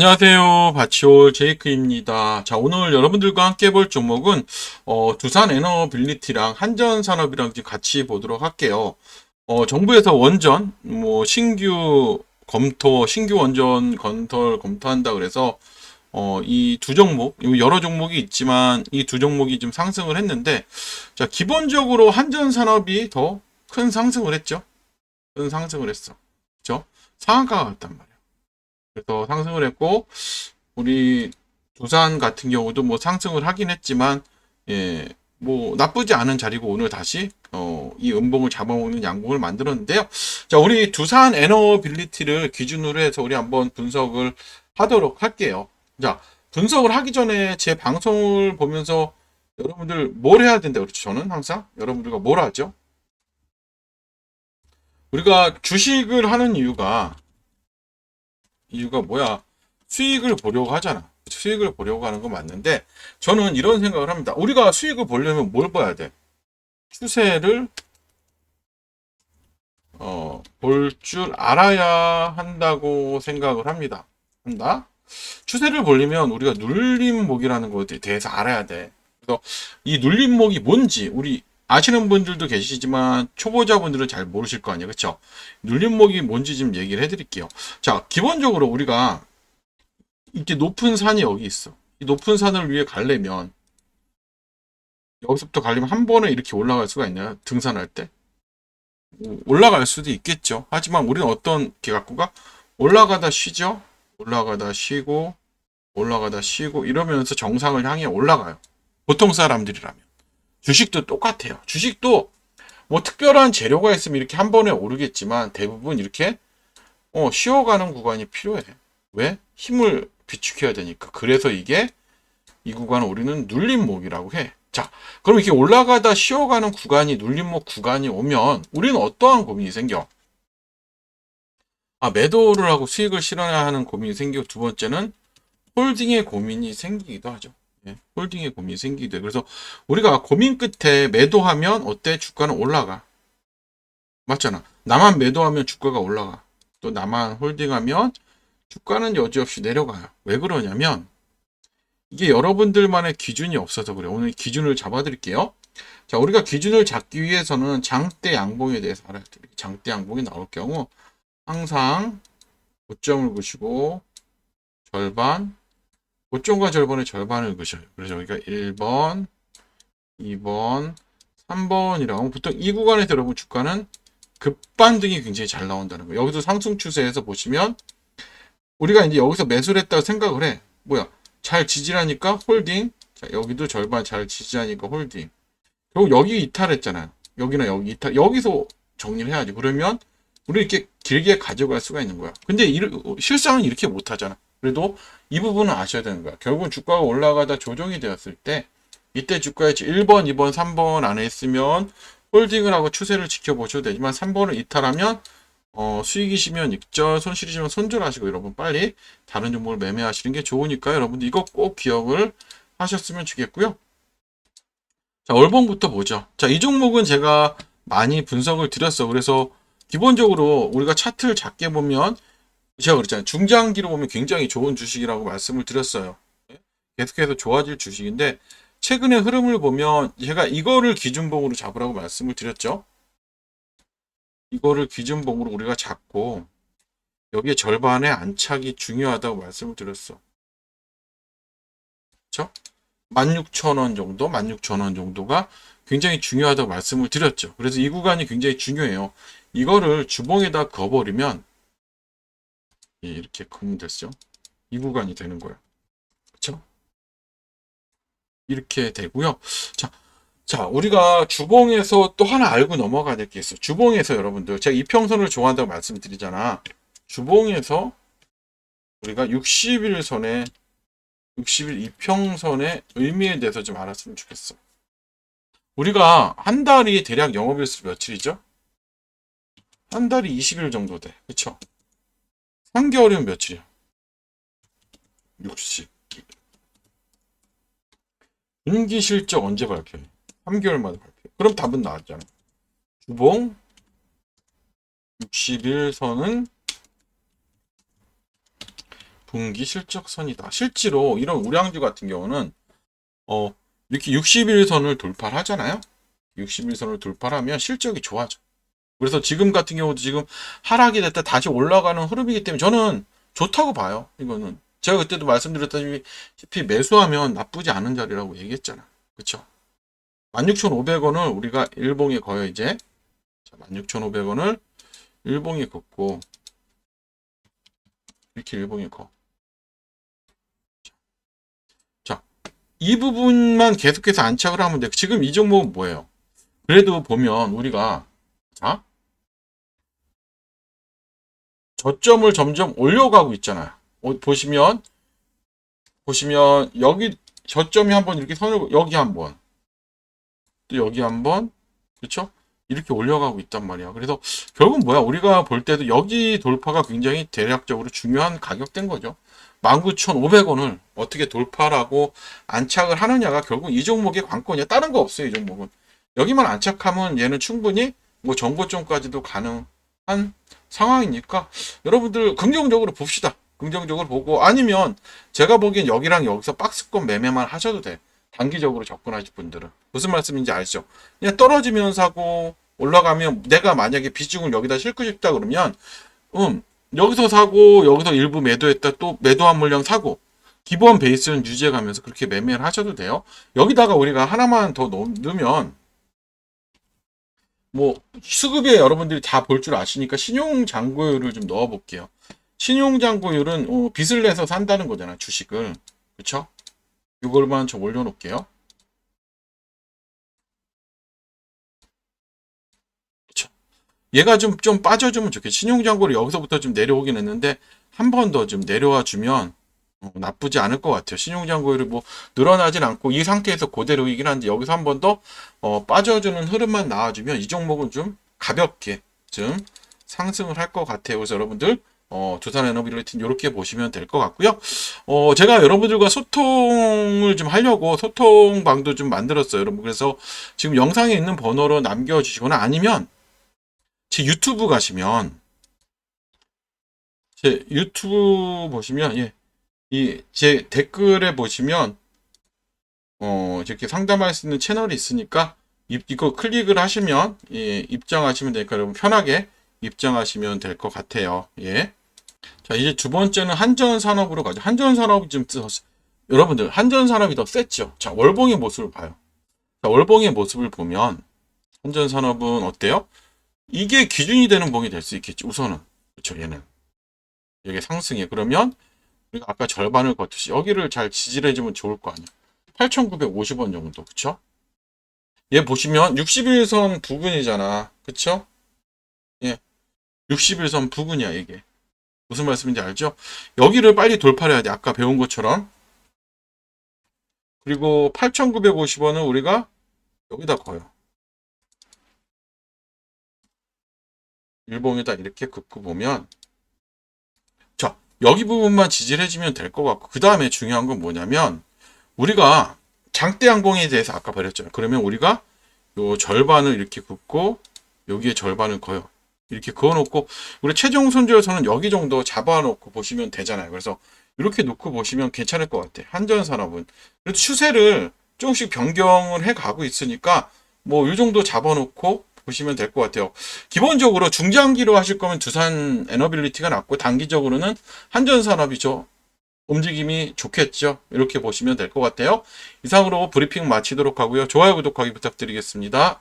안녕하세요. 바치올 제이크입니다. 자, 오늘 여러분들과 함께 볼 종목은, 어, 두산 에너빌리티랑 한전산업이랑 같이 보도록 할게요. 어, 정부에서 원전, 뭐, 신규 검토, 신규 원전 건설 검토한다 그래서, 어, 이 두 종목, 요 여러 종목이 있지만, 이 두 종목이 좀 상승을 했는데, 자, 기본적으로 한전산업이 더 큰 상승을 했죠. 큰 상승을 했어. 그죠? 상한가가 갔단 말이야. 그래서 상승을 했고 우리 두산 같은 경우도 뭐 상승을 하긴 했지만 예, 뭐 나쁘지 않은 자리고 오늘 다시 어, 이 음봉을 잡아먹는 양봉을 만들었는데요. 자, 우리 두산 에너빌리티를 기준으로 해서 우리 한번 분석을 하도록 할게요. 자, 분석을 하기 전에 제 방송을 보면서 여러분들 뭘 해야 된다 그렇죠? 저는 항상 여러분들과 뭘 하죠? 우리가 주식을 하는 이유가 이유가 뭐야? 수익을 보려고 하잖아. 수익을 보려고 하는 건 맞는데 저는 이런 생각을 합니다. 우리가 수익을 보려면 뭘 봐야 돼? 추세를 어, 볼 줄 알아야 한다고 생각을 합니다. 한다. 추세를 보려면 우리가 눌림목이라는 것에 대해서 알아야 돼. 그래서 이 눌림목이 뭔지 우리 아시는 분들도 계시지만 초보자분들은 잘 모르실 거 아니에요. 그렇죠? 눌림목이 뭔지 좀 얘기를 해 드릴게요. 자, 기본적으로 우리가 이렇게 높은 산이 여기 있어. 이 높은 산을 위해 가려면 여기서부터 가려면 한 번에 이렇게 올라갈 수가 있나요? 등산할 때? 뭐 올라갈 수도 있겠죠. 하지만 우리는 어떤 게 갖고 가? 올라가다 쉬죠. 올라가다 쉬고 올라가다 쉬고 이러면서 정상을 향해 올라가요. 보통 사람들이라면. 주식도 똑같아요. 주식도 뭐 특별한 재료가 있으면 이렇게 한 번에 오르겠지만 대부분 이렇게 어, 쉬어가는 구간이 필요해. 왜? 힘을 비축해야 되니까. 그래서 이게 이 구간을 우리는 눌림목이라고 해. 자, 그럼 이렇게 올라가다 쉬어가는 구간이 눌림목 구간이 오면 우리는 어떠한 고민이 생겨? 아, 매도를 하고 수익을 실어야 하는 고민이 생기고 두 번째는 홀딩의 고민이 생기기도 하죠. 예, 홀딩의 고민이 생기기도 해. 그래서 우리가 고민 끝에 매도하면 어때? 주가는 올라가. 맞잖아. 나만 매도하면 주가가 올라가. 또 나만 홀딩하면 주가는 여지없이 내려가요. 왜 그러냐면 이게 여러분들만의 기준이 없어서 그래요. 오늘 기준을 잡아드릴게요. 자, 우리가 기준을 잡기 위해서는 장대 양봉에 대해서 알아야 돼요. 장대 양봉이 나올 경우 항상 고점을 보시고 절반, 고점과 절반의 절반을 그셔요. 그래서 여기가 1번, 2번, 3번이라고 보통 이 구간에서 여러분 주가는 급반등이 굉장히 잘 나온다는 거예요. 여기서 상승 추세에서 보시면 우리가 이제 여기서 매수를 했다고 생각을 해. 뭐야? 잘 지지라니까 홀딩. 자, 여기도 절반 잘 지지하니까 홀딩. 결국 여기 이탈했잖아요. 여기나 여기 이탈. 여기서 정리를 해야지. 그러면 우리 이렇게 길게 가져갈 수가 있는 거야. 근데 이, 실상은 이렇게 못 하잖아. 그래도 이 부분은 아셔야 되는 거야. 결국은 주가가 올라가다 조정이 되었을 때 이때 주가에 1번, 2번, 3번 안에 있으면 홀딩을 하고 추세를 지켜보셔도 되지만 3번을 이탈하면 어, 수익이시면 익절, 손실이시면 손절하시고 여러분 빨리 다른 종목을 매매하시는 게 좋으니까 여러분들 이거 꼭 기억을 하셨으면 좋겠고요. 자, 월봉부터 보죠. 자, 이 종목은 제가 많이 분석을 드렸어. 그래서 기본적으로 우리가 차트를 작게 보면 제가 그랬잖아요. 중장기로 보면 굉장히 좋은 주식이라고 말씀을 드렸어요. 계속해서 좋아질 주식인데 최근의 흐름을 보면 제가 이거를 기준봉으로 잡으라고 말씀을 드렸죠. 이거를 기준봉으로 우리가 잡고 여기에 절반의 안착이 중요하다고 말씀을 드렸어. 그렇죠? 16,000원 정도, 16,000원 정도가 굉장히 중요하다고 말씀을 드렸죠. 그래서 이 구간이 굉장히 중요해요. 이거를 주봉에다 그어버리면 예, 이렇게 그으면 됐죠. 이 구간이 되는 거예요. 그렇죠? 이렇게 되고요. 자, 자, 우리가 주봉에서 또 하나 알고 넘어가야 될 게 있어요. 주봉에서 여러분들, 제가 이평선을 좋아한다고 말씀드리잖아. 주봉에서 우리가 60일 선에 60일 이평선의 의미에 대해서 좀 알았으면 좋겠어. 우리가 한 달이 대략 영업일수 며칠이죠? 한 달이 20일 정도 돼. 그쵸? 3개월이면 며칠이야? 60. 분기 실적 언제 발표해? 3개월마다 발표. 그럼 답은 나왔잖아. 주봉 60일선은 분기 실적선이다. 실제로 이런 우량주 같은 경우는 어 이렇게 60일선을 돌파를 하잖아요. 60일선을 돌파하면 실적이 좋아져. 그래서 지금 같은 경우도 지금 하락이 됐다 다시 올라가는 흐름이기 때문에 저는 좋다고 봐요. 이거는 제가 그때도 말씀드렸다시피 매수하면 나쁘지 않은 자리라고 얘기했잖아. 그쵸? 16,500원을 우리가 일봉에 거요 이제. 자, 16,500원을 일봉에 걷고 이렇게 일봉에 거. 자, 이 부분만 계속해서 안착을 하면 돼. 지금 이 종목은 뭐예요? 그래도 보면 우리가 자 저점을 점점 올려가고 있잖아요. 어, 보시면 보시면 여기 저점이 한번 이렇게 선을 여기 한번 또 여기 한번 그렇죠? 이렇게 올려가고 있단 말이야. 그래서 결국 뭐야? 우리가 볼 때도 여기 돌파가 굉장히 대략적으로 중요한 가격대인 거죠. 19,500원을 어떻게 돌파라고 안착을 하느냐가 결국 이 종목의 관건이야. 다른 거 없어요, 이 종목은. 여기만 안착하면 얘는 충분히 뭐 정고점까지도 가능한 상황이니까 여러분들 긍정적으로 봅시다. 긍정적으로 보고 아니면 제가 보기엔 여기랑 여기서 박스권 매매만 하셔도 돼. 단기적으로 접근하실 분들은 무슨 말씀인지 아시죠? 그냥 떨어지면 사고 올라가면 내가 만약에 비중을 여기다 싣고 싶다 그러면 음 여기서 사고 여기서 일부 매도했다 또 매도한 물량 사고 기본 베이스는 유지해 가면서 그렇게 매매를 하셔도 돼요. 여기다가 우리가 하나만 더 넣으면 뭐 수급에 여러분들이 다 볼 줄 아시니까 신용 잔고율을 좀 넣어 볼게요. 신용 잔고율은 어, 빚을 내서 산다는 거잖아 주식을 그쵸? 이걸만 좀 올려놓을게요. 그쵸? 얘가 좀, 좀 빠져주면 좋겠 신용잔고를 여기서부터 좀 내려오긴 했는데, 한 번 더 좀 내려와 주면, 어, 나쁘지 않을 것 같아요. 신용잔고율이 뭐, 늘어나진 않고, 이 상태에서 그대로이긴 한데, 여기서 한 번 더, 어, 빠져주는 흐름만 나와주면, 이 종목은 좀 가볍게 좀 상승을 할 것 같아요. 그래서 여러분들, 어, 두산 에너빌리티는 이렇게 보시면 될 것 같고요. 어, 제가 여러분들과 소통을 좀 하려고 소통방도 좀 만들었어요. 여러분. 그래서 지금 영상에 있는 번호로 남겨주시거나 아니면 제 유튜브 가시면 제 유튜브 보시면 예, 이 제 댓글에 보시면 어, 이렇게 상담할 수 있는 채널이 있으니까 이, 이거 클릭을 하시면 예, 입장하시면 되니까 여러분 편하게 입장하시면 될 것 같아요. 예. 자, 이제 두 번째는 한전 산업으로 가죠. 한전 산업이 좀, 여러분들, 한전 산업이 더 셌죠. 자, 월봉의 모습을 봐요. 자, 월봉의 모습을 보면, 한전 산업은 어때요? 이게 기준이 되는 봉이 될 수 있겠죠. 우선은. 그렇죠, 얘는. 이게 상승이에요. 그러면, 아까 절반을 걷듯이 여기를 잘 지지해주면 좋을 거 아니야. 8,950원 정도. 그쵸? 얘 보시면 61선 부근이잖아. 그쵸? 예. 61선 부근이야, 이게. 무슨 말씀인지 알죠? 여기를 빨리 돌파해야 돼. 아까 배운 것처럼. 그리고 8,950원은 우리가 여기다 거요. 일봉에다 이렇게 긋고 보면 자, 여기 부분만 지지를 해주면 될 것 같고 그 다음에 중요한 건 뭐냐면 우리가 장대 양봉에 대해서 아까 버렸잖아요. 그러면 우리가 요 절반을 이렇게 긋고 여기에 절반을 거요. 이렇게 그어놓고 우리 최종 손절선은 여기 정도 잡아놓고 보시면 되잖아요. 그래서 이렇게 놓고 보시면 괜찮을 것 같아요. 한전산업은 그래도 추세를 조금씩 변경을 해 가고 있으니까 뭐 이 정도 잡아놓고 보시면 될 것 같아요. 기본적으로 중장기로 하실 거면 두산 에너빌리티가 낫고 단기적으로는 한전산업이 죠. 움직임이 좋겠죠. 이렇게 보시면 될 것 같아요. 이상으로 브리핑 마치도록 하고요. 좋아요, 구독하기 부탁드리겠습니다.